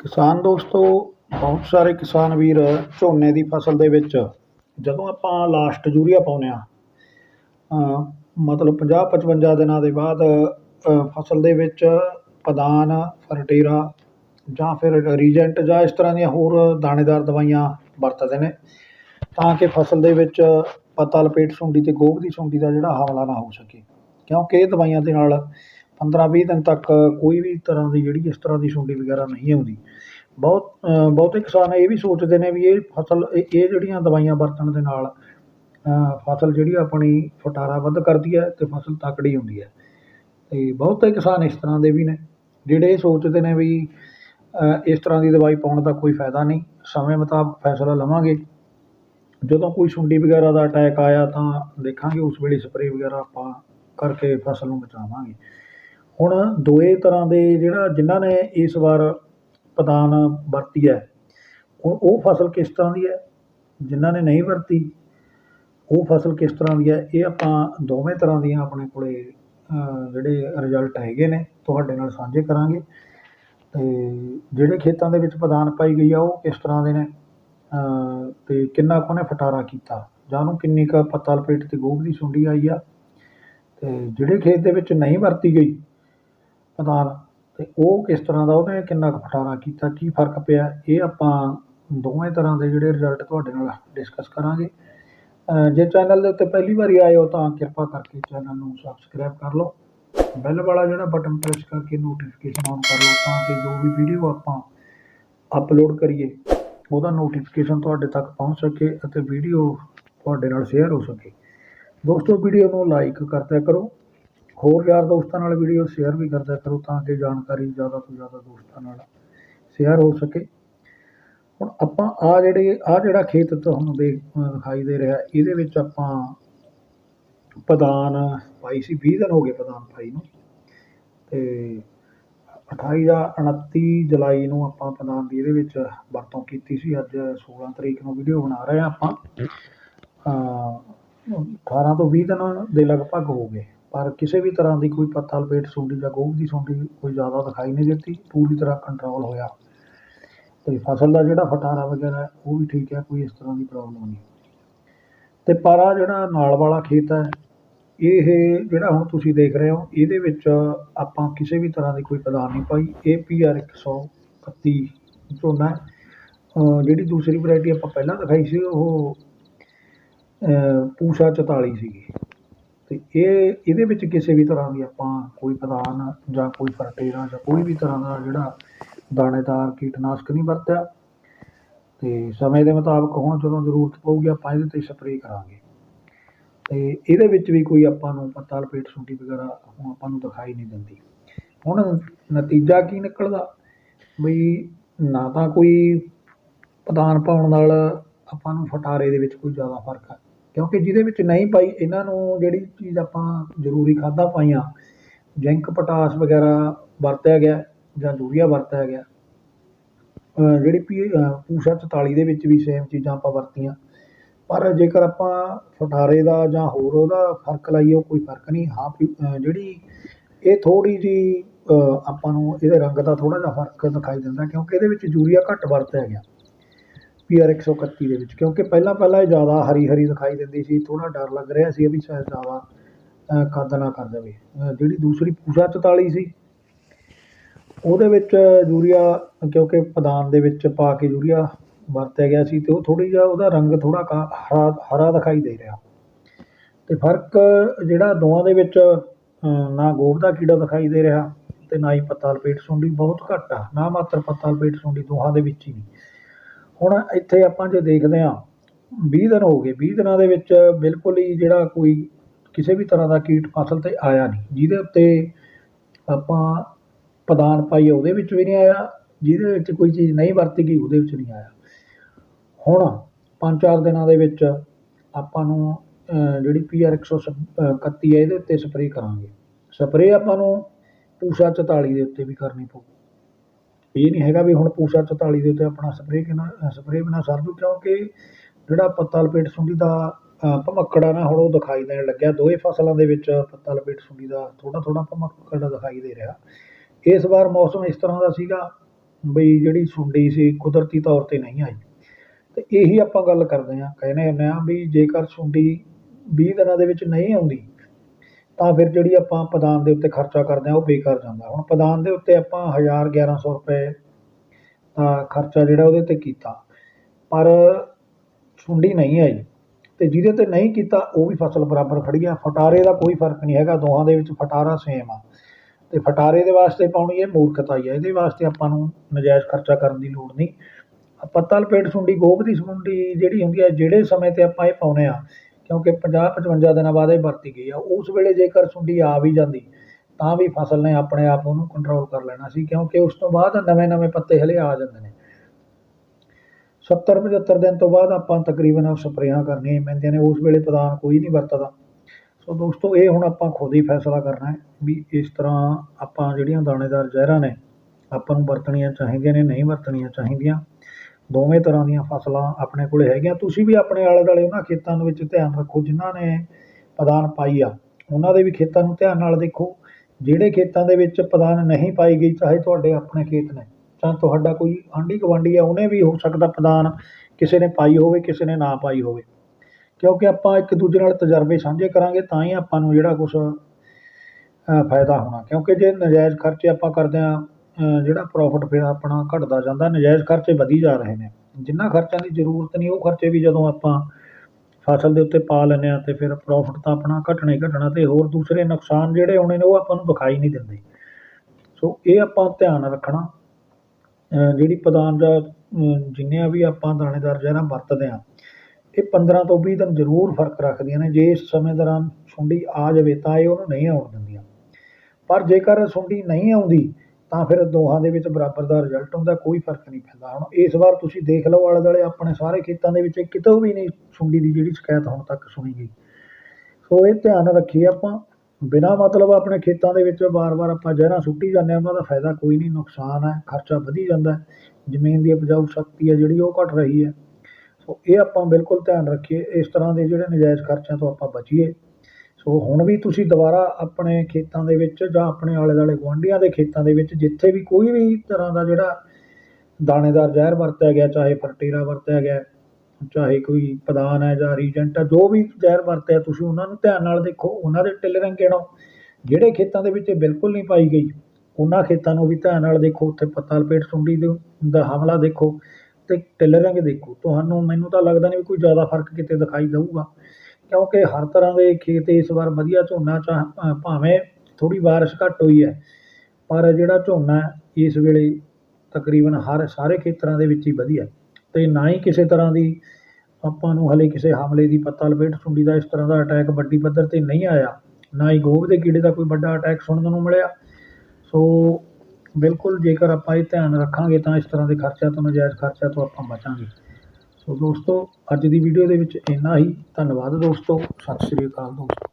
ਕਿਸਾਨ ਦੋਸਤੋ, ਬਹੁਤ ਸਾਰੇ ਕਿਸਾਨ ਵੀਰ ਝੋਨੇ ਦੀ ਫਸਲ ਦੇ ਵਿੱਚ ਜਦੋਂ ਆਪਾਂ ਲਾਸਟ ਯੂਰੀਆ ਪਾਉਂਦੇ ਹਾਂ ਮਤਲਬ ਪੰਜਾਹ ਪਚਵੰਜਾ ਦਿਨਾਂ ਦੇ ਬਾਅਦ ਫਸਲ ਦੇ ਵਿੱਚ ਪਦਾਨ, ਫਰਟੇਰਾ ਜਾਂ ਫਿਰ ਰੀਜੈਂਟ ਜਾਂ ਇਸ ਤਰ੍ਹਾਂ ਦੀਆਂ ਹੋਰ ਦਾਣੇਦਾਰ ਦਵਾਈਆਂ ਵਰਤਦੇ ਨੇ ਤਾਂ ਕਿ ਫਸਲ ਦੇ ਵਿੱਚ ਪੱਤਾ, ਲਪੇਟ, ਸੁੰਡੀ ਅਤੇ ਗੋਭ ਦੀ ਸੁੰਡੀ ਦਾ ਜਿਹੜਾ ਹਮਲਾ ਨਾ ਹੋ ਸਕੇ। ਕਿਉਂਕਿ ਇਹ ਦਵਾਈਆਂ ਦੇ ਨਾਲ ਪੰਦਰਾਂ ਵੀਹ ਦਿਨ ਤੱਕ ਕੋਈ ਵੀ ਤਰ੍ਹਾਂ ਦੀ ਜਿਹੜੀ ਇਸ ਤਰ੍ਹਾਂ ਦੀ ਸੁੰਡੀ ਵਗੈਰਾ ਨਹੀਂ ਆਉਂਦੀ। ਬਹੁਤ ਬਹੁਤੇ ਕਿਸਾਨ ਇਹ ਵੀ ਸੋਚਦੇ ਨੇ ਵੀ ਇਹ ਫਸਲ, ਇਹ ਇਹ ਜਿਹੜੀਆਂ ਦਵਾਈਆਂ ਵਰਤਣ ਦੇ ਨਾਲ ਫਸਲ ਜਿਹੜੀ ਆਪਣੀ ਫੁਟਾਰਾ ਵੱਧ ਕਰਦੀ ਹੈ ਅਤੇ ਫਸਲ ਤਕੜੀ ਹੁੰਦੀ ਹੈ। ਅਤੇ ਬਹੁਤੇ ਕਿਸਾਨ ਇਸ ਤਰ੍ਹਾਂ ਦੇ ਵੀ ਨੇ, ਜਿਹੜੇ ਇਹ ਸੋਚਦੇ ਨੇ ਵੀ ਇਸ ਤਰ੍ਹਾਂ ਦੀ ਦਵਾਈ ਪਾਉਣ ਦਾ ਕੋਈ ਫਾਇਦਾ ਨਹੀਂ। ਸਮੇਂ ਮੁਤਾਬਕ ਫੈਸਲਾ ਲਵਾਂਗੇ। ਜਦੋਂ ਕੋਈ ਸੁੰਡੀ ਵਗੈਰਾ ਦਾ ਅਟੈਕ ਆਇਆ ਤਾਂ ਦੇਖਾਂਗੇ, ਉਸ ਵੇਲੇ ਸਪਰੇਅ ਵਗੈਰਾ ਆਪਾਂ ਕਰਕੇ ਫਸਲ ਨੂੰ ਬਚਾਵਾਂਗੇ। ਹੁਣ ਦੋਏ ਤਰ੍ਹਾਂ ਦੇ ਜਿਹੜਾ ਜਿਨ੍ਹਾਂ ਨੇ ਇਸ ਵਾਰ ਪਦਾਨ ਵਰਤੀ ਹੈ ਉਹ ਉਹ ਫਸਲ ਕਿਸ ਤਰ੍ਹਾਂ ਦੀ ਹੈ? ਜਿਨ੍ਹਾਂ ਨੇ ਨਹੀਂ ਵਰਤੀ, ਉਹ ਫਸਲ ਕਿਸ ਤਰ੍ਹਾਂ ਦੀ ਹੈ? ਇਹ ਆਪਾਂ ਦੋਵੇਂ ਤਰ੍ਹਾਂ ਦੀਆਂ ਆਪਣੇ ਕੋਲੇ ਜਿਹੜੇ ਰਿਜ਼ਲਟ ਹੈਗੇ ਨੇ, ਤੁਹਾਡੇ ਨਾਲ ਸਾਂਝੇ ਕਰਾਂਗੇ। ਅਤੇ ਜਿਹੜੇ ਖੇਤਾਂ ਦੇ ਵਿੱਚ ਪਦਾਨ ਪਾਈ ਗਈ ਆ, ਉਹ ਕਿਸ ਤਰ੍ਹਾਂ ਦੇ ਨੇ? ਅਤੇ ਕਿੰਨਾ ਕੁ ਉਹਨੇ ਫਟਾਰਾ ਕੀਤਾ? ਜਾਂ ਉਹਨੂੰ ਕਿੰਨੀ ਕੁ ਪੱਤਾ ਲਪੇਟ ਅਤੇ ਗੋਭ ਦੀ ਸੁੰਡੀ ਆਈ ਆ? ਅਤੇ ਜਿਹੜੇ ਖੇਤ ਦੇ ਵਿੱਚ ਨਹੀਂ ਵਰਤੀ ਗਈ ਪਦਾਨ ਅਤੇ ਉਹ ਕਿਸ ਤਰ੍ਹਾਂ ਦਾ, ਉਹਨੇ ਕਿੰਨਾ ਕੁ ਫਟਾਰਾ ਕੀਤਾ, ਕੀ ਫ਼ਰਕ ਪਿਆ, ਇਹ ਆਪਾਂ ਦੋਵੇਂ ਤਰ੍ਹਾਂ ਦੇ ਜਿਹੜੇ ਰਿਜ਼ਲਟ ਤੁਹਾਡੇ ਨਾਲ ਡਿਸਕਸ ਕਰਾਂਗੇ। ਜੇ ਚੈਨਲ ਦੇ ਉੱਤੇ ਪਹਿਲੀ ਵਾਰੀ ਆਏ ਹੋ ਤਾਂ ਕਿਰਪਾ ਕਰਕੇ ਚੈਨਲ ਨੂੰ ਸਬਸਕ੍ਰਾਈਬ ਕਰ ਲਓ। ਬੈਲ ਵਾਲਾ ਜਿਹੜਾ ਬਟਨ ਪ੍ਰੈਸ ਕਰਕੇ ਨੋਟੀਫਿਕੇਸ਼ਨ ਆਨ ਕਰ ਲਓ ਤਾਂ ਕਿ ਜੋ ਵੀ ਵੀਡੀਓ ਆਪਾਂ ਅਪਲੋਡ ਕਰੀਏ, ਉਹਦਾ ਨੋਟੀਫਿਕੇਸ਼ਨ ਤੁਹਾਡੇ ਤੱਕ ਪਹੁੰਚ ਸਕੇ ਅਤੇ ਵੀਡੀਓ ਤੁਹਾਡੇ ਨਾਲ ਸ਼ੇਅਰ ਹੋ ਸਕੇ। ਦੋਸਤੋ ਵੀਡੀਓ ਨੂੰ ਲਾਈਕ ਕਰਦਿਆ ਕਰੋ। ਹੋਰ ਯਾਰ ਦੋਸਤਾਂ ਨਾਲ ਵੀਡੀਓ ਸ਼ੇਅਰ ਵੀ ਕਰਦਾ ਕਰੋ ਤਾਂ ਕਿ ਜਾਣਕਾਰੀ ਜ਼ਿਆਦਾ ਤੋਂ ਜ਼ਿਆਦਾ ਦੋਸਤਾਂ ਨਾਲ ਸ਼ੇਅਰ ਹੋ ਸਕੇ। ਹੁਣ ਆਪਾਂ ਆ ਜਿਹੜੇ ਆ ਜਿਹੜਾ ਖੇਤ ਤੁਹਾਨੂੰ ਦੇ ਦਿਖਾਈ ਦੇ ਰਿਹਾ, ਇਹਦੇ ਵਿੱਚ ਆਪਾਂ ਪਦਾਨ ਪਾਈ ਸੀ 20 ਦਿਨ ਹੋ ਗਏ ਪਦਾਨ ਪਾਈ ਨੂੰ। ਅਤੇ ਅਠਾਈ ਜਾਂ ਉਨੱਤੀ ਜੁਲਾਈ ਨੂੰ ਆਪਾਂ ਪਦਾਨ ਦੀ ਇਹਦੇ ਵਿੱਚ ਵਰਤੋਂ ਕੀਤੀ ਸੀ। ਅੱਜ ਸੋਲ੍ਹਾਂ ਤਰੀਕ ਨੂੰ ਵੀਡੀਓ ਬਣਾ ਰਹੇ ਹਾਂ ਆਪਾਂ। ਅਠਾਰਾਂ ਤੋਂ ਵੀਹ ਦਿਨ ਦੇ ਲਗਭਗ ਹੋ ਗਏ। ਪਰ ਕਿਸੇ ਵੀ ਤਰ੍ਹਾਂ ਦੀ ਕੋਈ ਪੱਤਾ ਲਪੇਟ ਸੁੰਡੀ ਜਾਂ ਗੋਭ ਦੀ ਸੁੰਡੀ ਕੋਈ ਜ਼ਿਆਦਾ ਦਿਖਾਈ ਨਹੀਂ ਦਿੱਤੀ, ਪੂਰੀ ਤਰ੍ਹਾਂ ਕੰਟਰੋਲ ਹੋਇਆ। ਅਤੇ ਫਸਲ ਦਾ ਜਿਹੜਾ ਫਟਾਰਾ ਵਗੈਰਾ, ਉਹ ਵੀ ਠੀਕ ਹੈ, ਕੋਈ ਇਸ ਤਰ੍ਹਾਂ ਦੀ ਪ੍ਰੋਬਲਮ ਨਹੀਂ। ਅਤੇ ਪਰ ਆਹ ਜਿਹੜਾ ਨਾਲ ਵਾਲਾ ਖੇਤ ਹੈ, ਇਹ ਜਿਹੜਾ ਹੁਣ ਤੁਸੀਂ ਦੇਖ ਰਹੇ ਹੋ, ਇਹਦੇ ਵਿੱਚ ਆਪਾਂ ਕਿਸੇ ਵੀ ਤਰ੍ਹਾਂ ਦੀ ਕੋਈ ਪਦਾਰ ਨਹੀਂ ਪਾਈ। ਇਹ ਪੀ ਆਰ ਇੱਕ ਸੌ ਇਕੱਤੀ ਝੋਨਾ ਜਿਹੜੀ ਦੂਸਰੀ ਵਰਾਇਟੀ ਆਪਾਂ ਪਹਿਲਾਂ ਦਿਖਾਈ ਸੀ, ਉਹ ਪੂਸਾ ਚੁਤਾਲੀ ਸੀਗੀ। ਅਤੇ ਇਹ, ਇਹਦੇ ਵਿੱਚ ਕਿਸੇ ਵੀ ਤਰ੍ਹਾਂ ਦੀ ਆਪਾਂ ਕੋਈ ਪਦਾਨ ਜਾਂ ਕੋਈ ਫਰਟੀਰਾ ਜਾਂ ਕੋਈ ਵੀ ਤਰ੍ਹਾਂ ਦਾ ਜਿਹੜਾ ਦਾਣੇਦਾਰ ਕੀਟਨਾਸ਼ਕ ਨਹੀਂ ਵਰਤਿਆ ਅਤੇ ਸਮੇਂ ਦੇ ਮੁਤਾਬਕ ਹੁਣ ਜਦੋਂ ਜ਼ਰੂਰਤ ਪਊਗੀ ਆਪਾਂ ਇਹਦੇ 'ਤੇ ਸਪਰੇਅ ਕਰਾਂਗੇ। ਅਤੇ ਇਹਦੇ ਵਿੱਚ ਵੀ ਕੋਈ ਆਪਾਂ ਨੂੰ ਪੱਤਾ, ਲਪੇਟ ਸੁੰਡੀ ਵਗੈਰਾ ਹੁਣ ਆਪਾਂ ਨੂੰ ਦਿਖਾਈ ਨਹੀਂ ਦਿੰਦੀ। ਹੁਣ ਨਤੀਜਾ ਕੀ ਨਿਕਲਦਾ? ਬਈ ਨਾ ਤਾਂ ਕੋਈ ਪਦਾਨ ਪਾਉਣ ਨਾਲ ਆਪਾਂ ਨੂੰ ਫਟਾਰੇ ਦੇ ਵਿੱਚ ਕੋਈ ਜ਼ਿਆਦਾ ਫ਼ਰਕ ਹੈ ਕਿਉਂਕਿ ਜਿਹਦੇ ਵਿੱਚ ਨਹੀਂ ਪਾਈ, ਇਹਨਾਂ ਨੂੰ ਜਿਹੜੀ ਚੀਜ਼ ਆਪਾਂ ਜ਼ਰੂਰੀ ਖਾਦਾਂ ਪਾਈਆਂ, ਜਿੰਕ, ਪੋਟਾਸ ਵਗੈਰਾ ਵਰਤਿਆ ਗਿਆ, ਜਾਂ ਯੂਰੀਆ ਵਰਤਿਆ ਗਿਆ ਜਿਹੜੀ ਪੀ ਪੂਸਾ 44 ਦੇ ਵਿੱਚ ਵੀ ਸੇਮ ਚੀਜ਼ਾਂ ਆਪਾਂ ਵਰਤੀਆਂ। ਪਰ ਜੇਕਰ ਆਪਾਂ ਫਟਾਰੇ ਦਾ ਜਾਂ ਹੋਰ ਉਹਦਾ ਫ਼ਰਕ ਲਾਈਏ, ਉਹ ਕੋਈ ਫ਼ਰਕ ਨਹੀਂ, ਹਾਂ ਜਿਹੜੀ ਇਹ ਥੋੜ੍ਹੀ ਜਿਹੀ ਆਪਾਂ ਨੂੰ ਇਹਦੇ ਰੰਗ ਦਾ ਥੋੜ੍ਹਾ ਜਿਹਾ ਫ਼ਰਕ ਦਿਖਾਈ ਦਿੰਦਾ, ਕਿਉਂਕਿ ਇਹਦੇ ਵਿੱਚ ਯੂਰੀਆ ਘੱਟ ਵਰਤਿਆ ਗਿਆ। ਪੀ ਆਰ ਇੱਕ ਸੌ ਇਕੱਤੀ ਦੇ ਵਿੱਚ, ਕਿਉਂਕਿ ਪਹਿਲਾਂ ਪਹਿਲਾਂ ਇਹ ਜ਼ਿਆਦਾ ਹਰੀ ਹਰੀ ਦਿਖਾਈ ਦਿੰਦੀ ਸੀ, ਥੋੜ੍ਹਾ ਡਰ ਲੱਗ ਰਿਹਾ ਸੀ ਵੀ ਸ਼ਾਇਦ ਜ਼ਿਆਦਾ ਕੱਦ ਨਾ ਕਰ ਦੇਵੇ। ਜਿਹੜੀ ਦੂਸਰੀ ਪੂਸਾ 44 ਸੀ, ਉਹਦੇ ਵਿੱਚ ਯੂਰੀਆ, ਕਿਉਂਕਿ ਪਦਾਨ ਦੇ ਵਿੱਚ ਪਾ ਕੇ ਯੂਰੀਆ ਵਰਤਿਆ ਗਿਆ ਸੀ ਅਤੇ ਉਹ ਥੋੜ੍ਹੀ ਜਿਹਾ ਉਹਦਾ ਰੰਗ ਥੋੜ੍ਹਾ ਕਾ ਹਰਾ ਹਰਾ ਦਿਖਾਈ ਦੇ ਰਿਹਾ। ਅਤੇ ਫ਼ਰਕ ਜਿਹੜਾ ਦੋਵਾਂ ਦੇ ਵਿੱਚ ਨਾ ਗੋਭ ਦਾ ਕੀੜਾ ਦਿਖਾਈ ਦੇ ਰਿਹਾ ਅਤੇ ਨਾ ਹੀ ਪੱਤਾ ਲਪੇਟ ਸੁੰਡੀ, ਬਹੁਤ ਘੱਟ ਆ, ਨਾ ਮਾਤਰ ਪੱਤਾ ਲਪੇਟ ਸੁੰਡੀ ਦੋਹਾਂ ਦੇ ਵਿੱਚ ਹੀ। ਨਹੀਂ ਹੁਣ ਇੱਥੇ ਆਪਾਂ ਜੇ ਦੇਖਦੇ ਹਾਂ, ਵੀਹ ਦਿਨ ਹੋ ਗਏ, ਵੀਹ ਦਿਨਾਂ ਦੇ ਵਿੱਚ ਬਿਲਕੁਲ ਹੀ ਜਿਹੜਾ ਕੋਈ ਕਿਸੇ ਵੀ ਤਰ੍ਹਾਂ ਦਾ ਕੀਟ ਫਸਲ 'ਤੇ ਆਇਆ ਨਹੀਂ। ਜਿਹਦੇ ਉੱਤੇ ਆਪਾਂ ਪਦਾਨ ਪਾਈ ਉਹਦੇ ਵਿੱਚ ਵੀ ਨਹੀਂ ਆਇਆ, ਜਿਹਦੇ ਵਿੱਚ ਕੋਈ ਚੀਜ਼ ਨਹੀਂ ਵਰਤੀ ਗਈ, ਉਹਦੇ ਵਿੱਚ ਨਹੀਂ ਆਇਆ। ਹੁਣ ਪੰਜ ਚਾਰ ਦਿਨਾਂ ਦੇ ਵਿੱਚ ਆਪਾਂ ਨੂੰ ਜਿਹੜੀ ਪੀ ਆਰ ਇੱਕ ਸੌ ਇਕੱਤੀ ਹੈ ਇਹਦੇ ਉੱਤੇ ਸਪਰੇਅ ਕਰਾਂਗੇ। ਸਪਰੇਅ ਆਪਾਂ ਨੂੰ ਪੂਸਾ 44 ਦੇ ਉੱਤੇ ਵੀ ਕਰਨੀ ਪਊ। ਇਹ ਨਹੀਂ ਹੈਗਾ ਵੀ ਹੁਣ ਪੂਸਾ 44 ਦੇ ਉੱਤੇ ਆਪਣਾ ਸਪਰੇਅ ਕਿਨਾ ਸਪਰੇਅ ਬਿਨਾਂ ਸਰ ਜੂ ਕਿਉਂਕਿ ਜਿਹੜਾ ਪੱਤਾ ਲਪੇਟ ਸੁੰਡੀ ਦਾ ਭਮੱਕੜਾ ਨਾ ਹੁਣ ਉਹ ਦਿਖਾਈ ਦੇਣ ਲੱਗਿਆ। ਦੋਵੇਂ ਫਸਲਾਂ ਦੇ ਵਿੱਚ ਪੱਤਾ ਲਪੇਟ ਸੁੰਡੀ ਦਾ ਥੋੜ੍ਹਾ ਥੋੜ੍ਹਾ ਭਮੱਕੜ ਦਿਖਾਈ ਦੇ ਰਿਹਾ। ਇਸ ਵਾਰ ਮੌਸਮ ਇਸ ਤਰ੍ਹਾਂ ਦਾ ਸੀਗਾ ਬਈ ਜਿਹੜੀ ਸੁੰਡੀ ਸੀ ਕੁਦਰਤੀ ਤੌਰ 'ਤੇ ਨਹੀਂ ਆਈ। ਅਤੇ ਇਹੀ ਆਪਾਂ ਗੱਲ ਕਰਦੇ ਹਾਂ। ਕਹਿੰਦੇ ਹੁੰਦੇ ਹਾਂ ਵੀ ਜੇਕਰ ਸੁੰਡੀ ਵੀਹ ਦਿਨਾਂ ਦੇ ਵਿੱਚ ਨਹੀਂ ਆਉਂਦੀ ਤਾਂ ਫਿਰ ਜਿਹੜੀ ਆਪਾਂ ਪਦਾਨ ਦੇ ਉੱਤੇ ਖਰਚਾ ਕਰਦੇ ਹਾਂ, ਉਹ ਬੇਕਾਰ ਜਾਂਦਾ। ਹੁਣ ਪਦਾਨ ਦੇ ਉੱਤੇ ਆਪਾਂ ਹਜ਼ਾਰ ਗਿਆਰਾਂ ਸੌ ਰੁਪਏ ਦਾ ਖਰਚਾ ਜਿਹੜਾ ਉਹਦੇ 'ਤੇ ਕੀਤਾ। ਪਰ ਸੁੰਡੀ ਨਹੀਂ ਆਈ। ਅਤੇ ਜਿਹਦੇ 'ਤੇ ਨਹੀਂ ਕੀਤਾ, ਉਹ ਵੀ ਫਸਲ ਬਰਾਬਰ ਖੜ੍ਹੀ ਆ ਫਟਾਰੇ ਦਾ ਕੋਈ ਫ਼ਰਕ ਨਹੀਂ ਹੈਗਾ। ਦੋਹਾਂ ਦੇ ਵਿੱਚ ਫਟਾਰਾ ਸੇਮ ਆ। ਅਤੇ ਫਟਾਰੇ ਦੇ ਵਾਸਤੇ ਪਾਉਣੀ ਇਹ ਮੂਰਖਤਾ ਹੀ ਆ। ਇਹਦੇ ਵਾਸਤੇ ਆਪਾਂ ਨੂੰ ਨਜਾਇਜ਼ ਖਰਚਾ ਕਰਨ ਦੀ ਲੋੜ ਨਹੀਂ। ਪੱਤਾ ਲਪੇਟ ਸੁੰਡੀ ਗੋਭ ਦੀ ਸੁੰਡੀ ਜਿਹੜੀ ਹੁੰਦੀ ਹੈ ਜਿਹੜੇ ਸਮੇਂ 'ਤੇ ਆਪਾਂ ਇਹ ਪਾਉਂਦੇ ਹਾਂ ਕਿਉਂਕਿ ਪੰਜਾਹ, ਪਚਵੰਜਾ ਦਿਨਾਂ ਬਾਅਦ ਇਹ ਵਰਤੀ ਗਈ ਆ। ਉਸ ਵੇਲੇ ਜੇਕਰ ਸੁੰਡੀ ਆ ਵੀ ਜਾਂਦੀ, ਤਾਂ ਵੀ ਫਸਲ ਨੇ ਆਪਣੇ ਆਪ ਉਹਨੂੰ ਕੰਟਰੋਲ ਕਰ ਲੈਣਾ ਸੀ, ਕਿਉਂਕਿ ਉਸ ਤੋਂ ਬਾਅਦ ਨਵੇਂ ਨਵੇਂ ਪੱਤੇ ਹਲੇ ਆ ਜਾਂਦੇ ਨੇ। ਸੱਤਰ, ਪਝੱਤਰ ਦਿਨ ਤੋਂ ਬਾਅਦ ਆਪਾਂ ਤਕਰੀਬਨ ਸਪਰੇਆਂ ਕਰਨੀਆਂ ਪੈਂਦੀਆਂ ਨੇ, ਉਸ ਵੇਲੇ ਪ੍ਰਧਾਨ ਕੋਈ ਨਹੀਂ ਵਰਤਦਾ। ਸੋ ਦੋਸਤੋ, ਇਹ ਹੁਣ ਆਪਾਂ ਖੁਦ ਹੀ ਫੈਸਲਾ ਕਰਨਾ ਹੈ ਵੀ ਇਸ ਤਰ੍ਹਾਂ ਆਪਾਂ ਜਿਹੜੀਆਂ ਦਾਣੇਦਾਰ ਜ਼ਹਿਰਾਂ ਨੇ, ਆਪਾਂ ਨੂੰ ਵਰਤਣੀਆਂ ਚਾਹੀਦੀਆਂ ਨੇ, ਨਹੀਂ ਵਰਤਣੀਆਂ ਚਾਹੀਦੀਆਂ। ਦੋਵੇਂ ਤਰ੍ਹਾਂ ਦੀਆਂ ਫਸਲਾਂ ਆਪਣੇ ਕੋਲ ਹੈਗੀਆਂ। ਤੁਸੀਂ ਵੀ ਆਪਣੇ ਆਲੇ ਦੁਆਲੇ ਉਹਨਾਂ ਖੇਤਾਂ ਦੇ ਵਿੱਚ ਧਿਆਨ ਰੱਖੋ, ਜਿਨ੍ਹਾਂ ਨੇ ਪਦਾਨ ਪਾਈ ਆ। ਉਹਨਾਂ ਦੇ ਵੀ ਖੇਤਾਂ ਨੂੰ ਧਿਆਨ ਨਾਲ ਦੇਖੋ। ਜਿਹੜੇ ਖੇਤਾਂ ਦੇ ਵਿੱਚ ਪਦਾਨ ਨਹੀਂ ਪਾਈ ਗਈ, ਚਾਹੇ ਤੁਹਾਡੇ ਆਪਣੇ ਖੇਤ ਨੇ, ਜਾਂ ਤੁਹਾਡਾ ਕੋਈ ਆਂਢੀ ਗੁਆਂਢੀ ਆ, ਉਹਨੇ ਵੀ ਹੋ ਸਕਦਾ ਪਦਾਨ ਕਿਸੇ ਨੇ ਪਾਈ ਹੋਵੇ, ਕਿਸੇ ਨੇ ਨਾ ਪਾਈ ਹੋਵੇ। ਕਿਉਂਕਿ ਆਪਾਂ ਇੱਕ ਦੂਜੇ ਨਾਲ ਤਜਰਬੇ ਸਾਂਝੇ ਕਰਾਂਗੇ, ਤਾਂ ਹੀ ਆਪਾਂ ਨੂੰ ਜਿਹੜਾ ਕੁਛ ਫਾਇਦਾ ਹੋਣਾ। ਕਿਉਂਕਿ ਜੇ ਨਜਾਇਜ਼ ਖਰਚੇ ਆਪਾਂ ਕਰਦੇ ਹਾਂ ਜਿਹੜਾ ਪ੍ਰੋਫਿਟ ਫਿਰ ਆਪਣਾ ਘਟਦਾ ਜਾਂਦਾ ਨਜਾਇਜ਼ ਖਰਚੇ ਵਧੀ ਜਾ ਰਹੇ ਨੇ। ਜਿੰਨਾ ਖਰਚਿਆਂ ਦੀ ਜ਼ਰੂਰਤ ਨਹੀਂ ਉਹ ਖਰਚੇ ਵੀ ਜਦੋਂ ਆਪਾਂ ਫਸਲ ਦੇ ਉੱਤੇ ਪਾ ਲੈਂਦੇ ਹਾਂ ਅਤੇ ਫਿਰ ਪ੍ਰੋਫਿਟ ਤਾਂ ਆਪਣਾ ਘਟਣਾ ਹੀ ਘਟਣਾ ਅਤੇ ਹੋਰ ਦੂਸਰੇ ਨੁਕਸਾਨ ਜਿਹੜੇ ਹੋਣੇ ਨੇ ਉਹ ਆਪਾਂ ਨੂੰ ਦਿਖਾਈ ਨਹੀਂ ਦਿੰਦੇ। ਸੋ ਇਹ ਆਪਾਂ ਧਿਆਨ ਰੱਖਣਾ। ਜਿਹੜੀ ਪਦਾਨ ਜਾਂ ਅ, ਜਿੰਨੀਆਂ ਵੀ ਆਪਾਂ ਦਾਣੇਦਾਰ ਜ਼ਹਿਰਾਂ ਵਰਤਦੇ ਹਾਂ ਇਹ 15 ਤੋਂ 20 ਦਿਨ ਜ਼ਰੂਰ ਫ਼ਰਕ ਰੱਖਦੀਆਂ ਨੇ। ਜੇ ਇਸ ਸਮੇਂ ਦੌਰਾਨ ਸੁੰਡੀ ਆ ਜਾਵੇ ਤਾਂ ਇਹ ਉਹਨੂੰ ਨਹੀਂ ਆਉਣ ਦਿੰਦੀਆਂ। ਪਰ ਜੇਕਰ ਸੁੰਡੀ ਨਹੀਂ ਆਉਂਦੀ ਤਾਂ ਫਿਰ ਦੋਹਾਂ ਦੇ ਵਿੱਚ ਬਰਾਬਰ ਦਾ ਰਿਜ਼ਲਟ ਹੁੰਦਾ, ਕੋਈ ਫ਼ਰਕ ਨਹੀਂ ਪੈਂਦਾ। ਹੁਣ ਇਸ ਵਾਰ ਤੁਸੀਂ ਦੇਖ ਲਓ, ਆਲੇ ਦੁਆਲੇ ਆਪਣੇ ਸਾਰੇ ਖੇਤਾਂ ਦੇ ਵਿੱਚ ਕਿਤੋਂ ਵੀ ਨਹੀਂ ਸੁੰਡੀ ਦੀ ਜਿਹੜੀ ਸ਼ਿਕਾਇਤ ਹੁਣ ਤੱਕ ਸੁਣੀ ਗਈ। ਸੋ ਇਹ ਧਿਆਨ ਰੱਖੀਏ ਆਪਾਂ। ਬਿਨਾਂ ਮਤਲਬ ਆਪਣੇ ਖੇਤਾਂ ਦੇ ਵਿੱਚ ਵਾਰ-ਵਾਰ ਆਪਾਂ ਜ਼ਹਿਰਾਂ ਸੁੱਟੀ ਜਾਂਦੇ ਹਾਂ, ਉਹਨਾਂ ਦਾ ਫਾਇਦਾ ਕੋਈ ਨਹੀਂ, ਨੁਕਸਾਨ ਹੈ, ਖਰਚਾ ਵਧੀ ਜਾਂਦਾ ਜ਼ਮੀਨ ਦੀ ਉਪਜਾਊ ਸ਼ਕਤੀ ਹੈ ਜਿਹੜੀ ਉਹ ਘਟ ਰਹੀ ਹੈ। ਸੋ ਇਹ ਆਪਾਂ ਬਿਲਕੁਲ ਧਿਆਨ ਰੱਖੀਏ। ਇਸ ਤਰ੍ਹਾਂ ਦੇ ਜਿਹੜੇ ਨਜਾਇਜ਼ ਖਰਚਿਆਂ ਤੋਂ ਆਪਾਂ ਬਚੀਏ। ਸੋ ਹੁਣ ਵੀ ਤੁਸੀਂ ਦੁਬਾਰਾ ਆਪਣੇ ਖੇਤਾਂ ਦੇ ਵਿੱਚ ਜਾਂ ਆਪਣੇ ਆਲੇ ਦੁਆਲੇ ਗੁਆਂਢੀਆਂ ਦੇ ਖੇਤਾਂ ਦੇ ਵਿੱਚ ਜਿੱਥੇ ਵੀ ਕੋਈ ਵੀ ਤਰ੍ਹਾਂ ਦਾ ਜਿਹੜਾ ਦਾਣੇਦਾਰ ਜ਼ਹਿਰ ਵਰਤਿਆ ਗਿਆ, ਚਾਹੇ ਫਰਟੀਰਾ ਵਰਤਿਆ ਗਿਆ, ਚਾਹੇ ਕੋਈ ਪਦਾਨ ਹੈ ਜਾਂ ਰੀਜੈਂਟ ਹੈ, ਜੋ ਵੀ ਜ਼ਹਿਰ ਵਰਤਿਆ, ਤੁਸੀਂ ਉਹਨਾਂ ਨੂੰ ਧਿਆਨ ਨਾਲ ਦੇਖੋ, ਉਹਨਾਂ ਦੇ ਟਿਲਰਿੰਗ ਗਿਣੋ ਜਿਹੜੇ ਖੇਤਾਂ ਦੇ ਵਿੱਚ ਇਹ ਬਿਲਕੁਲ ਨਹੀਂ ਪਾਈ ਗਈ, ਉਹਨਾਂ ਖੇਤਾਂ ਨੂੰ ਵੀ ਧਿਆਨ ਨਾਲ ਦੇਖੋ, ਉੱਥੇ ਪੱਤਾ ਲਪੇਟ ਸੁੰਡੀ ਦੇ ਦਾ ਹਮਲਾ ਦੇਖੋ ਅਤੇ ਟਿਲਰਿੰਗ ਦੇਖੋ। ਤੁਹਾਨੂੰ, ਮੈਨੂੰ ਤਾਂ ਲੱਗਦਾ ਨਹੀਂ ਵੀ ਕੋਈ ਜ਼ਿਆਦਾ ਫ਼ਰਕ ਕਿਤੇ ਦਿਖਾਈ ਦੇਊਗਾ। ਕਿਉਂਕਿ ਹਰ ਤਰ੍ਹਾਂ ਦੇ ਖੇਤ ਇਸ ਵਾਰ ਵਧੀਆ ਝੋਨਾ ਚਾਹ ਭਾਵੇਂ ਥੋੜ੍ਹੀ ਬਾਰਿਸ਼ ਘੱਟ ਹੋਈ ਹੈ, ਪਰ ਜਿਹੜਾ ਝੋਨਾ ਇਸ ਵੇਲੇ ਤਕਰੀਬਨ ਹਰ, ਸਾਰੇ ਖੇਤਰਾਂ ਦੇ ਵਿੱਚ ਹੀ ਵਧੀਆ। ਅਤੇ ਨਾ ਹੀ ਕਿਸੇ ਤਰ੍ਹਾਂ ਦੀ ਆਪਾਂ ਨੂੰ ਹਲੇ ਕਿਸੇ ਹਮਲੇ ਦੀ ਪੱਤਾ ਲਪੇਟ ਸੁੰਡੀ ਦਾ ਇਸ ਤਰ੍ਹਾਂ ਦਾ ਅਟੈਕ ਵੱਡੀ ਪੱਧਰ 'ਤੇ ਨਹੀਂ ਆਇਆ, ਨਾ ਹੀ ਗੋਭ ਦੇ ਕੀੜੇ ਦਾ ਕੋਈ ਵੱਡਾ ਅਟੈਕ ਸੁਣਨ ਨੂੰ ਮਿਲਿਆ। ਸੋ ਬਿਲਕੁਲ ਜੇਕਰ ਆਪਾਂ ਇਹ ਧਿਆਨ ਰੱਖਾਂਗੇ ਤਾਂ ਇਸ ਤਰ੍ਹਾਂ ਦੇ ਖਰਚਿਆਂ ਤੋਂ, ਨਜਾਇਜ਼ ਖਰਚਿਆਂ ਤੋਂ ਆਪਾਂ ਬਚਾਂਗੇ। ਸੋ ਦੋਸਤੋ, ਅੱਜ ਦੀ ਵੀਡੀਓ ਦੇ ਵਿੱਚ ਇੰਨਾ ਹੀ। ਧੰਨਵਾਦ ਦੋਸਤੋ। ਸਤਿ ਸ਼੍ਰੀ ਅਕਾਲ ਦੋਸਤੋ।